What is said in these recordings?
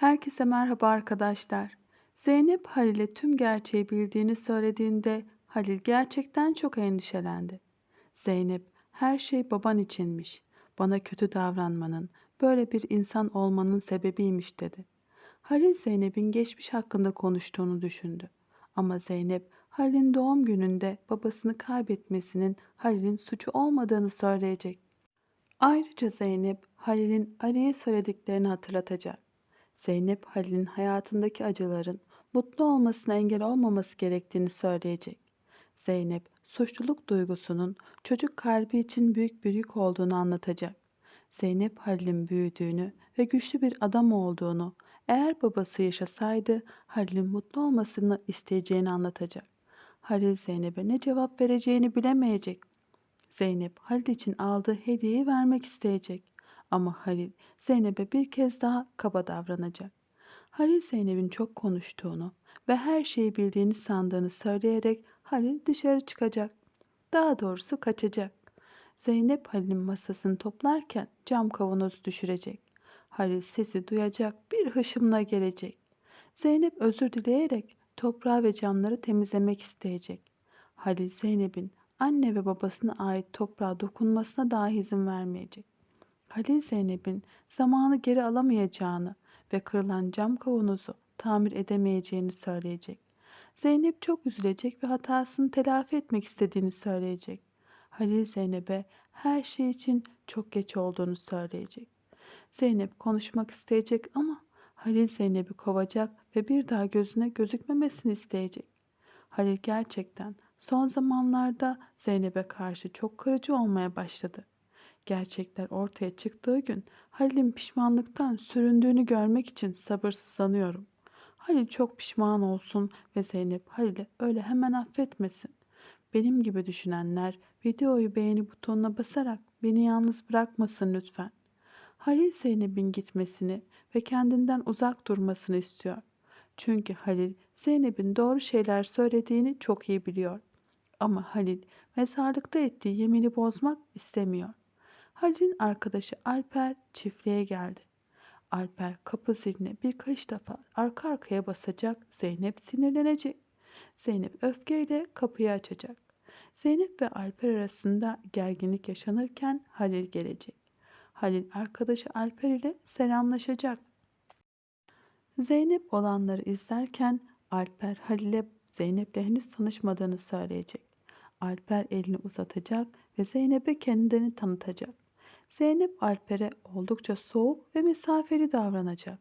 Herkese merhaba arkadaşlar. Zeynep Halil'e tüm gerçeği bildiğini söylediğinde Halil gerçekten çok endişelendi. Zeynep, her şey baban içinmiş. Bana kötü davranmanın, böyle bir insan olmanın sebebiymiş dedi. Halil Zeynep'in geçmiş hakkında konuştuğunu düşündü. Ama Zeynep, Halil'in doğum gününde babasını kaybetmesinin Halil'in suçu olmadığını söyleyecek. Ayrıca Zeynep, Halil'in Ali'ye söylediklerini hatırlatacak. Zeynep Halil'in hayatındaki acıların mutlu olmasına engel olmaması gerektiğini söyleyecek. Zeynep suçluluk duygusunun çocuk kalbi için büyük bir yük olduğunu anlatacak. Zeynep Halil'in büyüdüğünü ve güçlü bir adam olduğunu, eğer babası yaşasaydı Halil'in mutlu olmasını isteyeceğini anlatacak. Halil Zeynep'e ne cevap vereceğini bilemeyecek. Zeynep Halil için aldığı hediyeyi vermek isteyecek. Ama Halil Zeynep'e bir kez daha kaba davranacak. Halil Zeynep'in çok konuştuğunu ve her şeyi bildiğini sandığını söyleyerek Halil dışarı çıkacak. Daha doğrusu kaçacak. Zeynep Halil'in masasını toplarken cam kavanozu düşürecek. Halil sesi duyacak, bir hışımla gelecek. Zeynep özür dileyerek toprağı ve camları temizlemek isteyecek. Halil Zeynep'in anne ve babasına ait toprağa dokunmasına dahi izin vermeyecek. Halil Zeynep'in zamanı geri alamayacağını ve kırılan cam kavanozu tamir edemeyeceğini söyleyecek. Zeynep çok üzülecek ve hatasını telafi etmek istediğini söyleyecek. Halil Zeynep'e her şey için çok geç olduğunu söyleyecek. Zeynep konuşmak isteyecek ama Halil Zeynep'i kovacak ve bir daha gözüne gözükmemesini isteyecek. Halil gerçekten son zamanlarda Zeynep'e karşı çok kırıcı olmaya başladı. Gerçekler ortaya çıktığı gün Halil'in pişmanlıktan süründüğünü görmek için sabırsızlanıyorum. Halil çok pişman olsun ve Zeynep Halil'i öyle hemen affetmesin. Benim gibi düşünenler videoyu beğeni butonuna basarak beni yalnız bırakmasın lütfen. Halil Zeynep'in gitmesini ve kendinden uzak durmasını istiyor. Çünkü Halil Zeynep'in doğru şeyler söylediğini çok iyi biliyor. Ama Halil mezarlıkta ettiği yemini bozmak istemiyor. Halil'in arkadaşı Alper çiftliğe geldi. Alper kapı ziline birkaç defa arka arkaya basacak, Zeynep sinirlenecek. Zeynep öfkeyle kapıyı açacak. Zeynep ve Alper arasında gerginlik yaşanırken Halil gelecek. Halil arkadaşı Alper ile selamlaşacak. Zeynep olanları izlerken Alper Halil'e Zeynep'le henüz tanışmadığını söyleyecek. Alper elini uzatacak ve Zeynep'e kendini tanıtacak. Zeynep Alper'e oldukça soğuk ve mesafeli davranacak.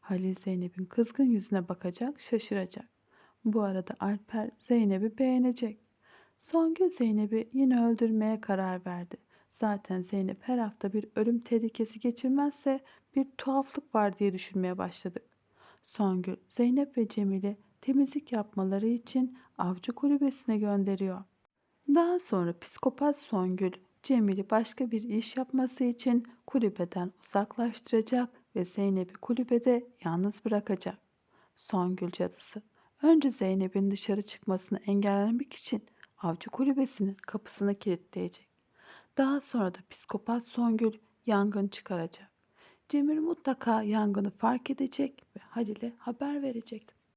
Halil Zeynep'in kızgın yüzüne bakacak, şaşıracak. Bu arada Alper Zeynep'i beğenecek. Songül Zeynep'i yine öldürmeye karar verdi. Zaten Zeynep her hafta bir ölüm tehlikesi geçirmezse bir tuhaflık var diye düşünmeye başladık. Songül, Zeynep ve Cemil'i temizlik yapmaları için avcı kulübesine gönderiyor. Daha sonra psikopat Songül Cemil'i başka bir iş yapması için kulübeden uzaklaştıracak ve Zeynep'i kulübede yalnız bırakacak. Songül cadısı önce Zeynep'in dışarı çıkmasını engellemek için avcı kulübesinin kapısını kilitleyecek. Daha sonra da psikopat Songül yangın çıkaracak. Cemil mutlaka yangını fark edecek ve Halil'e haber verecek.